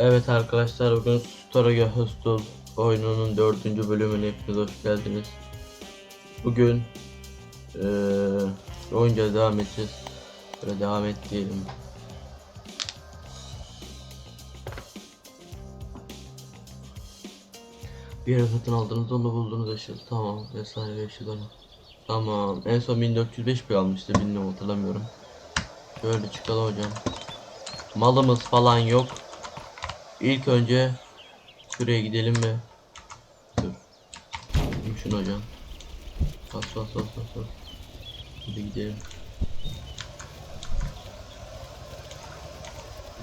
Evet arkadaşlar bugün Storaga Hostel oyununun dördüncü bölümüne hepiniz hoş geldiniz. Bugün eee oyunca devam edeceğiz. Böyle devam et diyelim. Bir yere satın aldınız onu buldunuz eşit tamam vesaire onu. Tamam en son 1405 bir almıştı bilmiyorum hatırlamıyorum. Şöyle çıkalım hocam. Malımız falan yok. İlk önce şuraya gidelim mi? Dur. Gideyim şunu hocam. Bas bas bas bas bas. Hadi gidelim.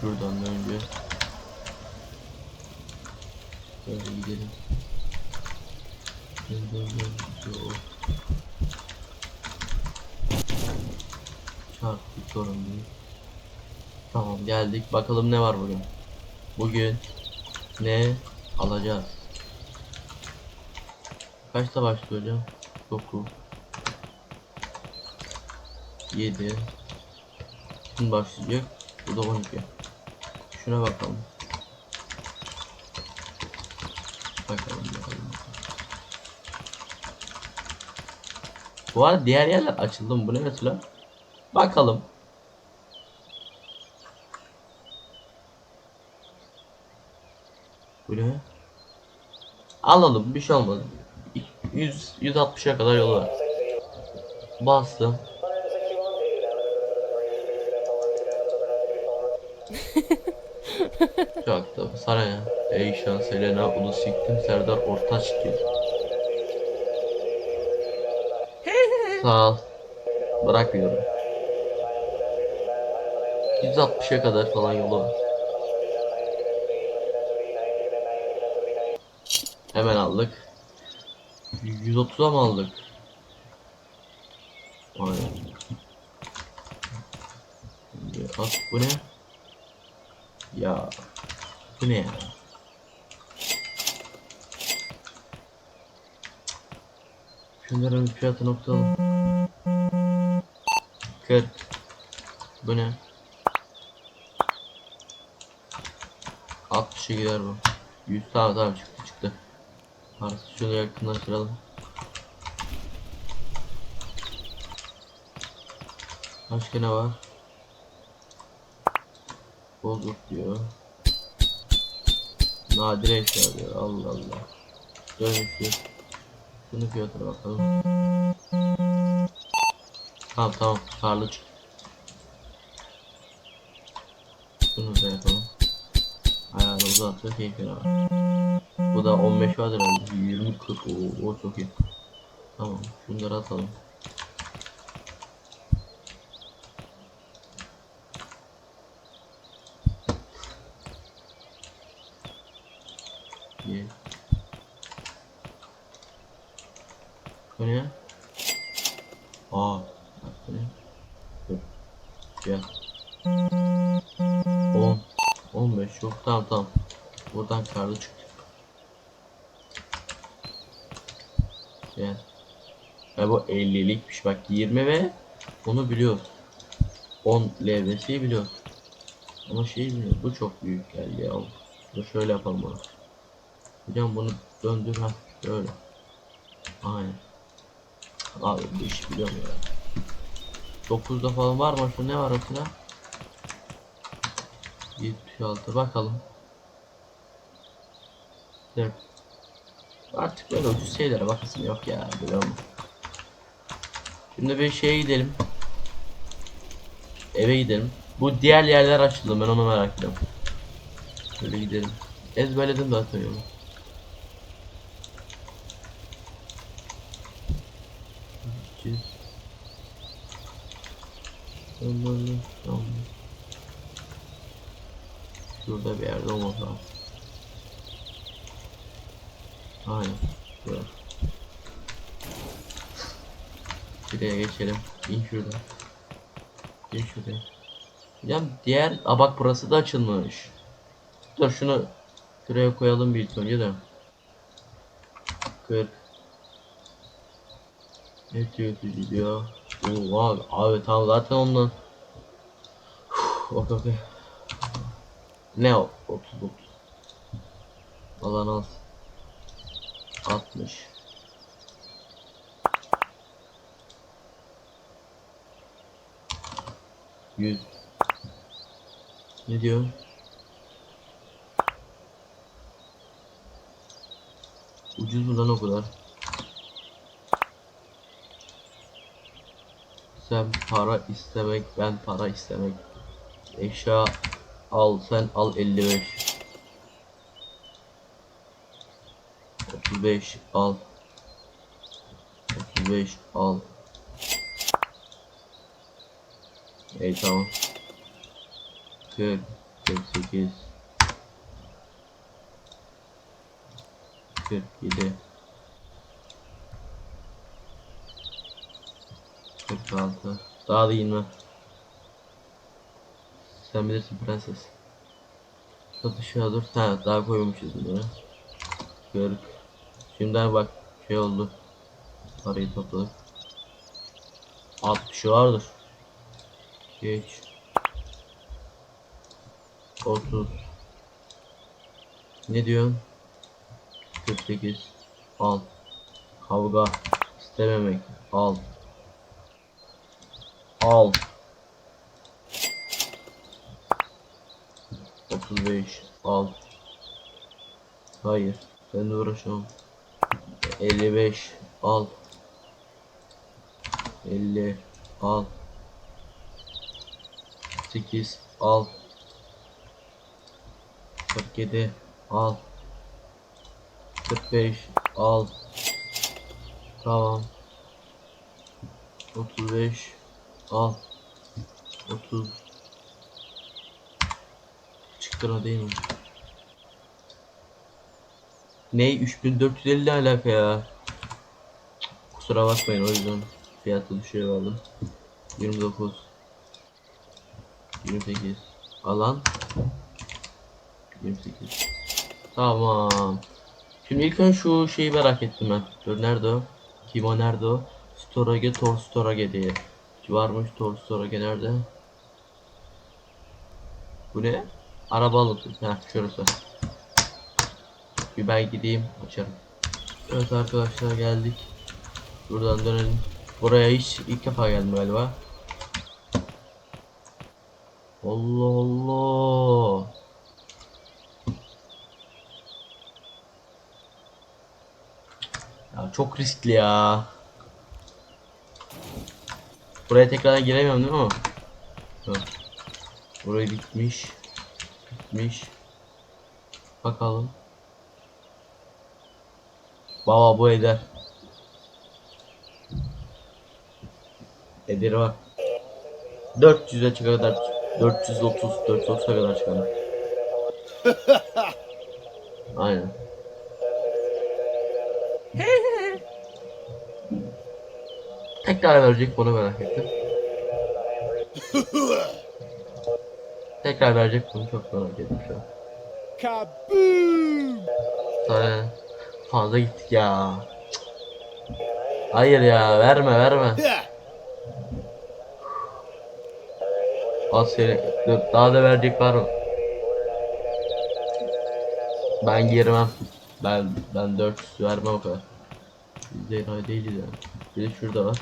Şuradan da önce. Böyle gidelim. Dön. Yok. Çarptık sorun değil. Tamam geldik. Bakalım ne var bugün. Bugün ne alacağız? Kaçta başlıyor hocam? 9 7 Şimdi başlayacak. Bu da 12 Şuna bakalım. Bakalım bakalım. Bu arada diğer yerler açıldı mı? Bu ne mesela? Bakalım. Bu ne? Alalım bir şey olmadı. 100 160'a kadar yolu var. Bastım. Çok da sana ya. Eyşan Selena Ulu Siktim Serdar Ortaç diyor. Sağ ol. Bırakmıyorum. 160'a kadar falan yolu var. Hemen aldık. 130'a mı aldık? Aynen. Bu ne? Ya bu ne ya? Şunların fiyatı noktalım. 40 Bu ne? 60'a gider bu. 100 tamam tamam çıktı. Artık şunu yakınlaştıralım. Başka ne var? Bozuk diyor. Nadir eşya diyor. Allah Allah. Dönüşü. Şunu fiyatına bakalım. Tamam tamam. Karlı çık. Şunu da yapalım. Ayağını uzatıyor. Keyfine var. Bu da 15 vardır herhalde. 20 40 o, o çok iyi. Tamam. Şunları atalım. Ye. Bu ne? Aa, bu ne? Dur. Gel. 10 15 yok tamam tamam. Buradan karlı çıktı. Gel. Ha bu 50'likmiş bak 20 ve onu biliyoruz. 10 LVS'yi biliyoruz. Ama şey bilmiyorum bu çok büyük geldi ya. Dur şöyle yapalım bunu. Hocam bunu döndür ha şöyle. Aynen. Abi bu işi biliyorum ya. 9'da falan var mı? Şu ne var mesela? 76 bakalım. Evet. Artık böyle ucuz şeylere bakasım yok ya biliyor musun? Şimdi bir şeye gidelim. Eve gidelim. Bu diğer yerler açıldı ben onu merak ediyorum. Şöyle gidelim. Ezberledim zaten yolu. Şurada bir yerde olmaz lazım. Aynen. Şurada. Şuraya geçelim. İn şuradan. İn şuraya. Hocam diğer Aa bak burası da açılmış. Dur şunu şuraya koyalım bir önce de. 40 Ne diyor diyor. Oo abi, abi tamam zaten ondan. Okey okey. Ne o? 30 30. Alan az. 60. Yüz. Ne diyor? Ucuz mu lan o kadar? Sen para istemek, ben para istemek. Eşya al, sen al 55. 35 al. 35 al. İyi tamam. 40 48 47 46 Daha da inme. Sen bilirsin prenses. Satışa dur. Ha daha koymuşuz bunları. 40 Şimdi bak şey oldu. Parayı topladık. 60 vardır. Geç. 30 Ne diyorsun? 48 Al. Kavga istememek. Al. Al. 35 Al. Hayır. Ben uğraşamam. 55 al. 50 al. 8 al. 47 al. 45 al. Tamam. 35 al. 30 Çıktı değil mi? Ne 3450 ne alaka ya? Kusura bakmayın o yüzden fiyatı düşüyor verdim. 29 28 alan 28 Tamam. Şimdi ilk önce şu şeyi merak ettim ben. Dur nerede o? Kim o nerede o? Storage Tor Storage diye. Varmış Tor Storage nerede? Bu ne? Araba alıntı. Heh şurası. Bir ben gideyim açarım. Evet arkadaşlar geldik. Buradan dönelim. Buraya hiç ilk defa geldim galiba. Allah Allah. Ya çok riskli ya. Buraya tekrar giremiyorum değil mi? Yok. Burayı bitmiş. Bitmiş. Bakalım. Baba bu eder. Ederi var. 400'e kadar 430 430'a kadar çıkalım. Aynen. Tekrar verecek bunu merak ettim. Tekrar verecek bunu çok merak ettim şu an. Kaboom! Sana fazla gittik ya. Hayır ya verme verme. Az seni dur, daha da verecek var mı? Ben girmem. Ben ben 400 vermem o kadar. De değiliz yani. Bir de şurada var.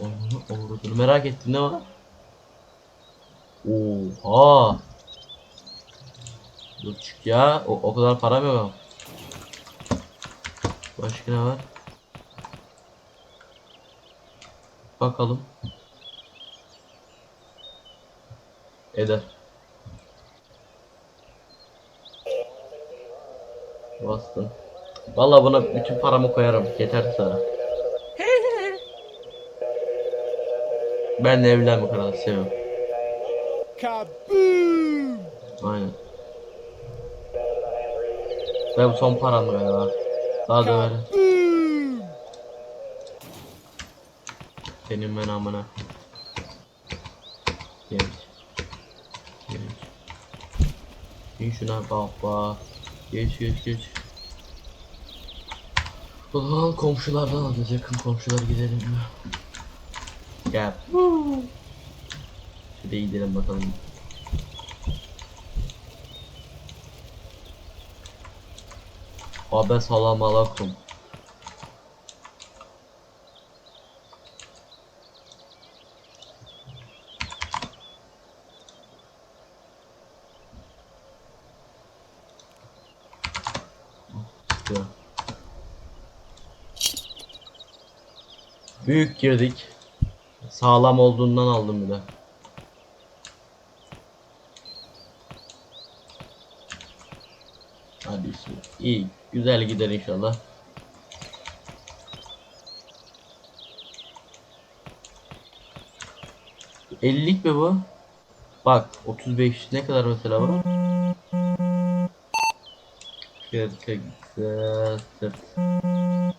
Onu avradını merak ettim ne var? Oha. Dur çık ya. O, o kadar param yok. ama. Başka ne var? Bakalım. Eder. Bastım. Vallahi buna bütün paramı koyarım. Yeter sana. Ben de evlenme kadar seviyorum. Kaboom! Aynen. Ve bu son param galiba. Daha da. Kaboom! Senin ben amına. Genç. Genç. Bin şuna baba. Geç geç geç. Ulan komşulardan alacağız yakın komşular gidelim ya. Gel. Şuraya gidelim bakalım. Abi salam. Ya. Büyük girdik. Sağlam olduğundan aldım bir de. Hadi. İyi. Güzel gider inşallah. Ellilik mi bu? Bak 35 ne kadar mesela bu? Kırk sırt.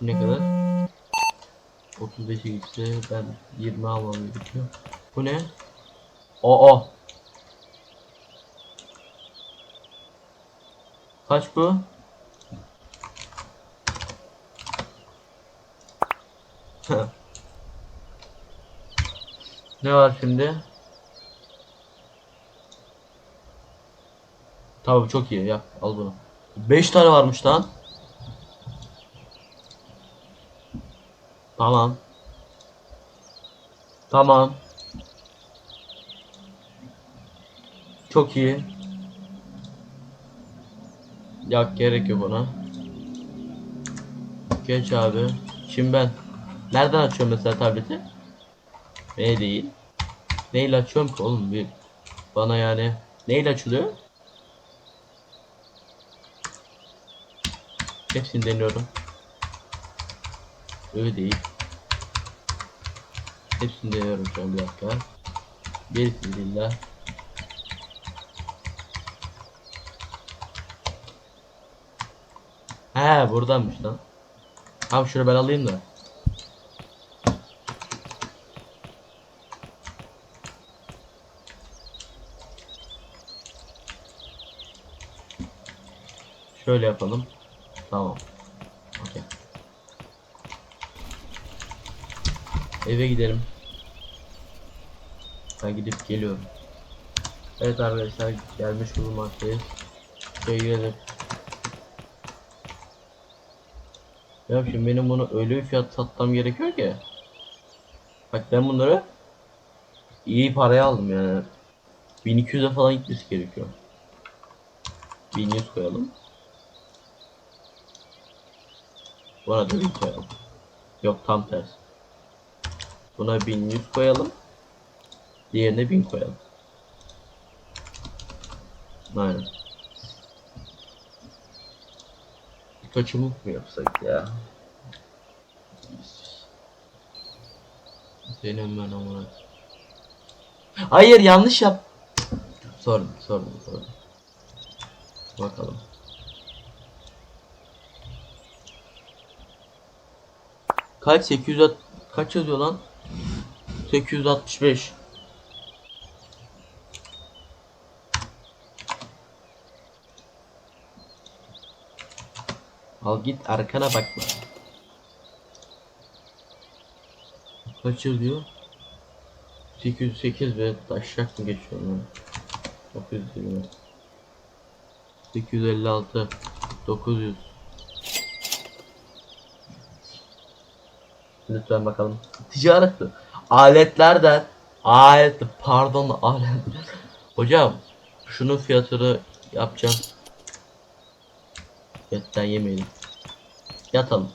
Ne kadar? 35'e gitse ben 20 almam gerekiyor. Bu ne? Aa. Kaç bu? ne var şimdi? Tabii çok iyi yap al bunu. 5 tane varmış lan. Tamam. Tamam. Çok iyi. Yok gerek yok ona. Geç abi. Şimdi ben nereden açıyorum mesela tableti? Ne değil. Neyle açıyorum ki oğlum bir bana yani neyle açılıyor? Hepsini deniyorum. Öyle değil. Hepsini deniyorum şu an bir dakika. Bismillah. He buradanmış lan. Tamam şunu ben alayım da. Şöyle yapalım. Tamam. Okey. Eve gidelim. Ben gidip geliyorum. Evet arkadaşlar gelmiş bulunmaktayız. Şöyle girelim. Ya şimdi benim bunu öyle bir fiyat satmam gerekiyor ki. Bak ben bunları iyi paraya aldım yani. 1200'e falan gitmesi gerekiyor. 1100 koyalım. Buna da 1000 koyalım. Yok tam tersi. Buna 1100 koyalım. Diğerine 1000 koyalım. Aynen. Kaçımlık mı yapsak ya? Senin ben amına. Hayır yanlış yap. Sorun, sorun, sorun. Bakalım. Kaç 800 kaç yazıyor lan? 865. Al git arkana bakma. Kaç yazıyor? 808 ve taşak mı geçiyor lan? 920 856 900 Lütfen bakalım. Ticaretli. Aletlerden alet pardon alet. Hocam şunun fiyatını yapacağım. Yetten yemeyelim. Yatalım.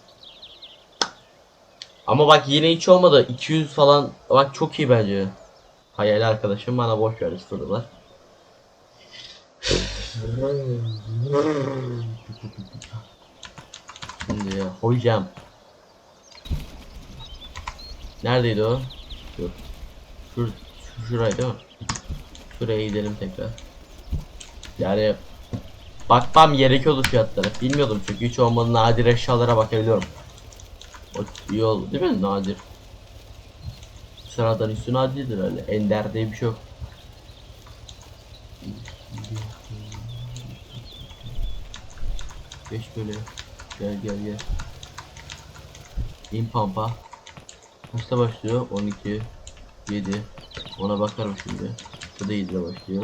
Ama bak yine hiç olmadı. 200 falan. Bak çok iyi bence. Hayal arkadaşım bana boş ver sorular. Şimdi hocam. Neredeydi o? Dur. Şur, şu şuraydı mi? Şuraya gidelim tekrar. Yani bakmam gerekiyordu fiyatlara. Bilmiyordum çünkü hiç olmadı nadir eşyalara bakabiliyorum. O iyi oldu değil mi nadir? Sıradan üstü nadirdir öyle. Ender diye bir şey yok. Geç böyle. Gel gel gel. İn pampa. Kaçta başlıyor? 12 7 Ona bakarım şimdi. Bu da 7'de başlıyor.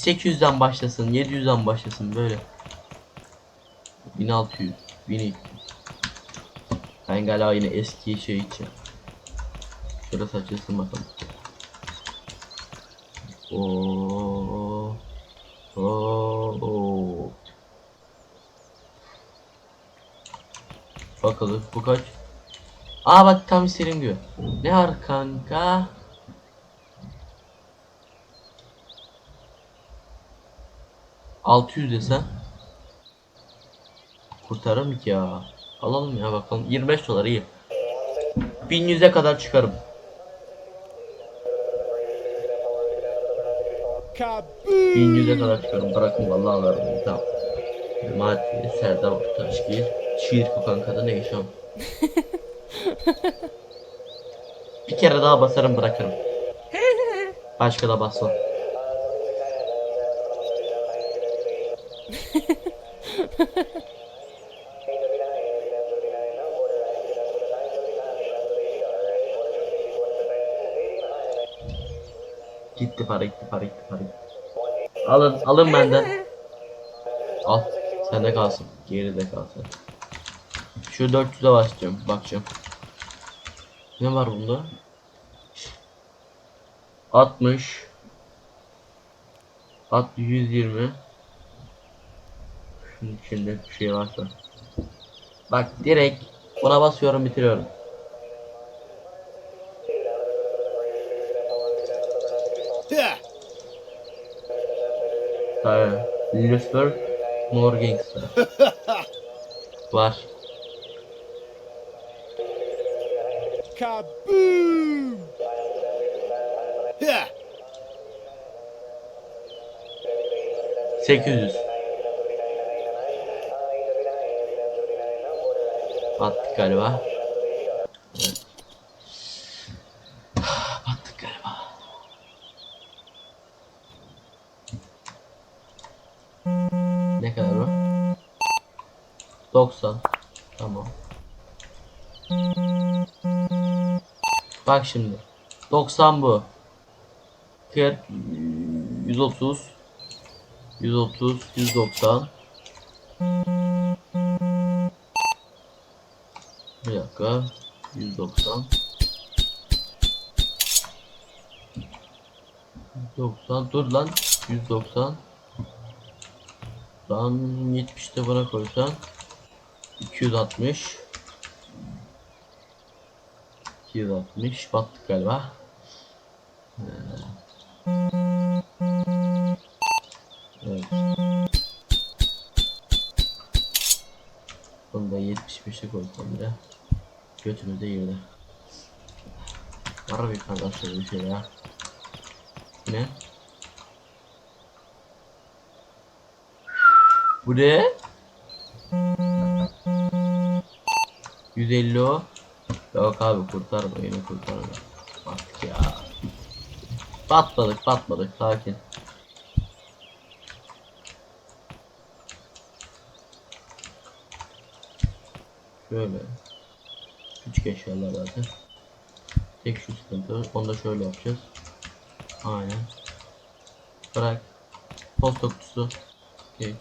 800'den başlasın, 700'den başlasın böyle. 1600 1200. Ben galiba yine eski şey için. Şurası açılsın bakalım. Oo. Oo. Bakalım bu kaç? Aa bak tam istediğim gibi. Ne var kanka? Altı yüz desen kurtarır mı ki ya? Alalım ya bakalım. 25 dolar iyi. 1100'e kadar çıkarım. Kaboom! 1100'e kadar çıkarım. Bırakın vallahi alırım. Tamam. Mati, Serdar Ortaçgil, şiir kokan kadın yaşam. Bir kere daha basarım bırakırım. Başka da basmam. Para gitti para gitti para gitti. Alın alın benden. Al sende kalsın. Geride kalsın. Şu 400'e başlayacağım bakacağım. Ne var bunda? 60 At 120 Şunun içinde bir şey varsa Bak direkt buna basıyorum bitiriyorum Yeah. Tabii Lucifer More Gangster Var. Kaboom! Yeah. 800 Battık galiba 90 Tamam. Bak şimdi. 90 bu. 40 130 130 190 Bir dakika. 190 190 dur lan. 190 Lan 70 de buna koysan 260 260 battık galiba. Evet. Bunu da 75'e koysam bile Götümüzde yerde. Var bir arkadaşlar bir şey ya Ne? Bu ne? 150 o. Yok abi kurtarma yine kurtarma. Bak ya. Batmadık batmadık sakin. Şöyle. Küçük eşyalar zaten. Tek şu sıkıntı. Onu da şöyle yapacağız. Aynen. Bırak. Posta kutusu. Geç.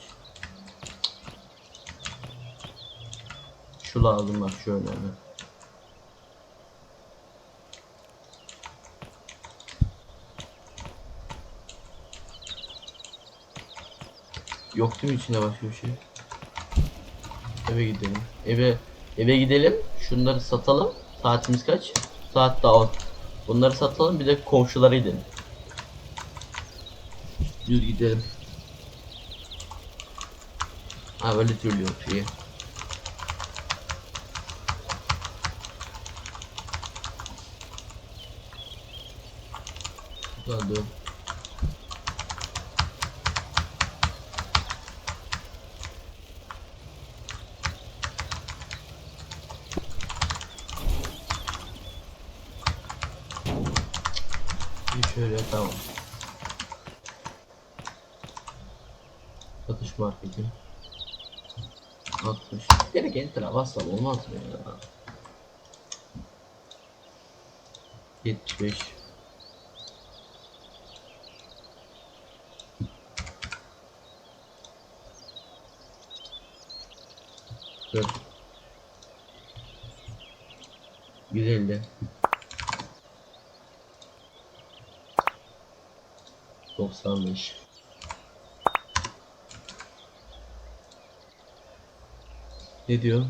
Şu lazım bak şu önemli. Yok değil mi içinde başka bir şey? Eve gidelim. Eve eve gidelim. Şunları satalım. Saatimiz kaç? Saat daha 10. Bunları satalım bir de komşulara gidelim. Düz gidelim. Ha böyle türlü yok iyi. Bir şöyle tamam. Satış marketi. 60. Direkt enter'a bassam olmaz mı ya? 75. Güzel. Güzeldi. 95 Ne diyor?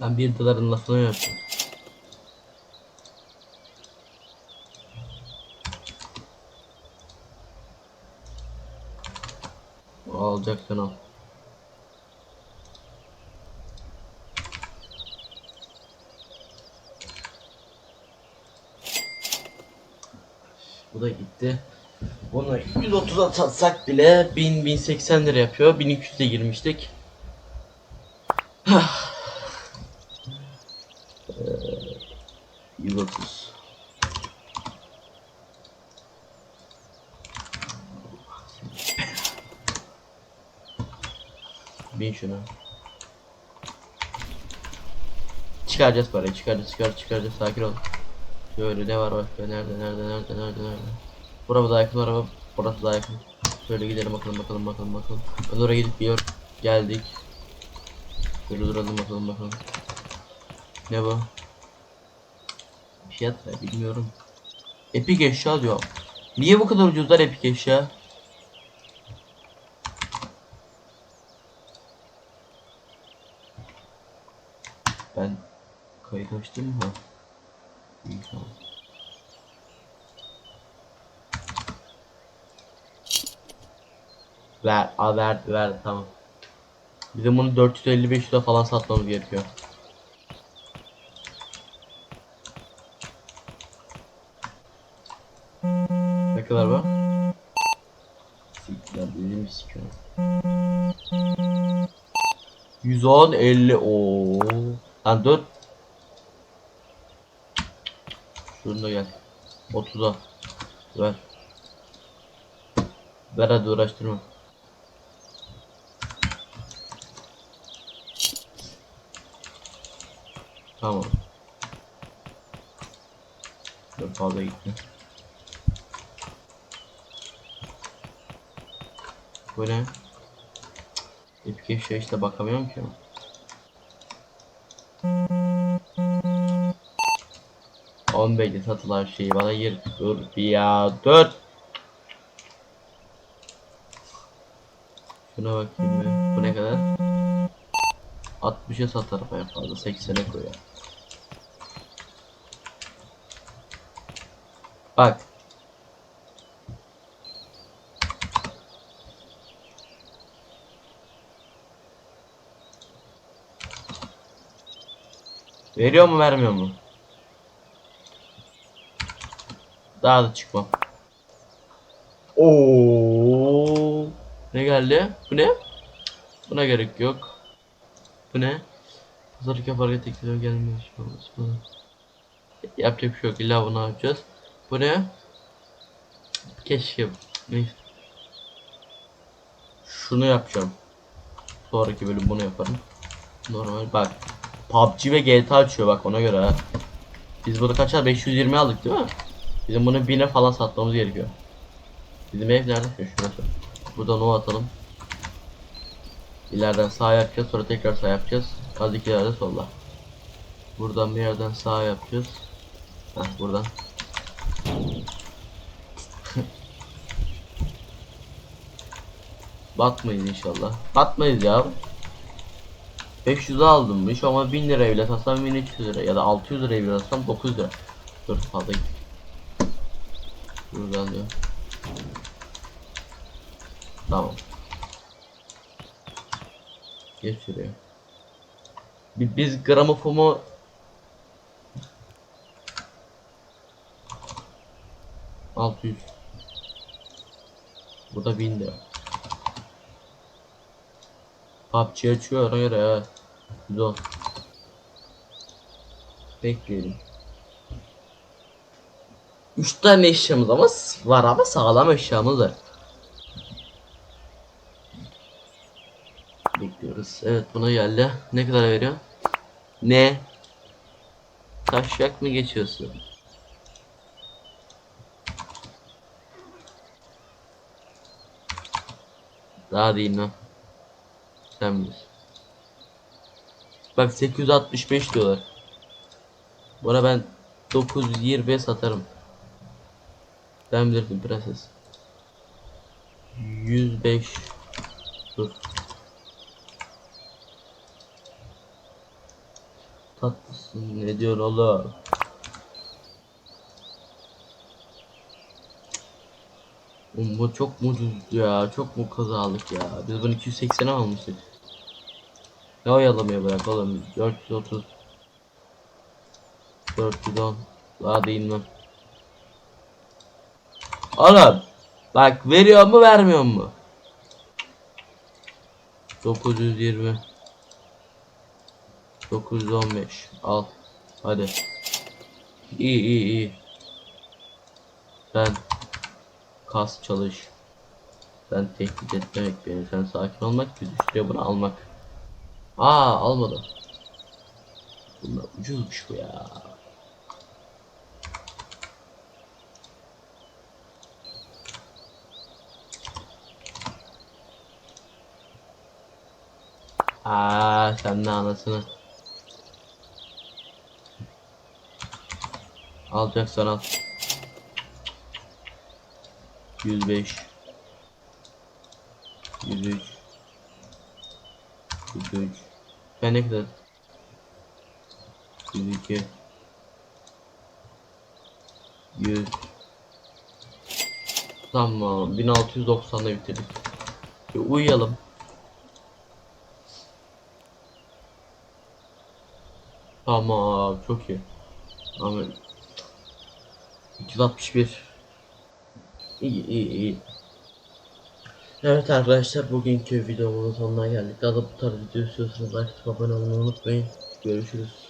Ben bir doların lafını yapıyorum. Alacaksan al. Bu da gitti. Bunu 130'a satsak bile 1000 1080 lira yapıyor. 1200'e girmiştik. Eee, 130. Bin şunu. Çıkaracağız parayı çıkaracağız çıkar çıkaracağız sakin ol. Şöyle ne var başka nerede nerede nerede nerede nerede. Burası daha yakın araba burası daha yakın. Şöyle gidelim bakalım bakalım bakalım bakalım. Ben oraya gidip bir geldik. Şöyle duralım bakalım bakalım. Ne bu? Fiyat ne bilmiyorum. Epik eşya diyor. Niye bu kadar ucuzlar epik eşya? Ben açtım mı? İyi tamam. Ver, a ver, ver tamam. Bizim bunu 455 lira falan satmamız gerekiyor. Ne kadar bu? Siktir bizim sikiyorum. 110 50 o. Lan dur. Şunu da gel. 30'a. Ver. Ver hadi uğraştırma. Tamam. Dur fazla gitti. Bu ne? Epik eşya işte bakamıyorum ki. On beşte satılan şeyi bana gir. Dur bir ya dur. Şuna bakayım ben. Bu ne kadar? 60'a satarım en fazla 80'e koyar. Bak. Veriyor mu vermiyor mu? Daha da çıkmam. Oo. Ne geldi? Bu ne? Buna gerek yok. Bu ne? Pazarlık yaparken teklifler gelmiş. Bu. Yapacak bir şey yok. İlla bunu yapacağız. Bu ne? Keşke. Neyse. Şunu yapacağım. Sonraki bölüm bunu yaparım. Normal bak. PUBG ve GTA açıyor bak ona göre ha. Biz bunu kaça 520 aldık değil mi? Bizim bunu 1000'e falan satmamız gerekiyor. Bizim ev nerede? Şu Şurası. Buradan o atalım. İleriden sağ yapacağız sonra tekrar sağ yapacağız. Az iki yerde solla. Buradan bir yerden sağ yapacağız. Heh buradan. Batmayız inşallah. Batmayız ya. 500 aldım hiç ama 1000 liraya bile satsam 1300 lira ya da 600 liraya bile satsam 900 lira. Dur fazla git. Buradan diyor. Tamam. Geç şuraya. Bi- Biz gramofomu Altı yüz. Bu da bin lira. PUBG açıyor ona göre. Güzel. Bekleyelim. Üç tane eşyamız ama var ama sağlam eşyamız var. Bekliyoruz. Evet buna geldi. Ne kadar veriyor? Ne? Taşyak mı geçiyorsun? Daha değil mi? Sen bilirsin. Bak 865 diyorlar. Buna ben 920'ye satarım. Ben bilirdim prenses. 105 Dur. Tatlısın ne diyorsun oğlum? Oğlum bu çok mu ucuz ya çok mu kazalık ya biz bunu 280'e almıştık Ne oyalamaya bırak oğlum 430 410 Daha değil mi? Oğlum Bak veriyor mu vermiyor mu? 920 915 Al Hadi. İyi iyi iyi. Sen Kas çalış. Sen tehdit etmemek beni. Sen sakin olmak biz üstüne bunu almak. Aa almadım. Bunlar ucuzmuş bu ya Aa sen de anasını. Alacaksan al. 105 103 103 Ben ne kadar 102 100 Tamam 1690'da bitirdik. Uyuyalım. Tamam çok iyi. Ama 261 İyi iyi iyi. Evet arkadaşlar bugünkü videomun sonuna geldik. Daha da bu tarz video istiyorsanız like abone olmayı unutmayın. Görüşürüz.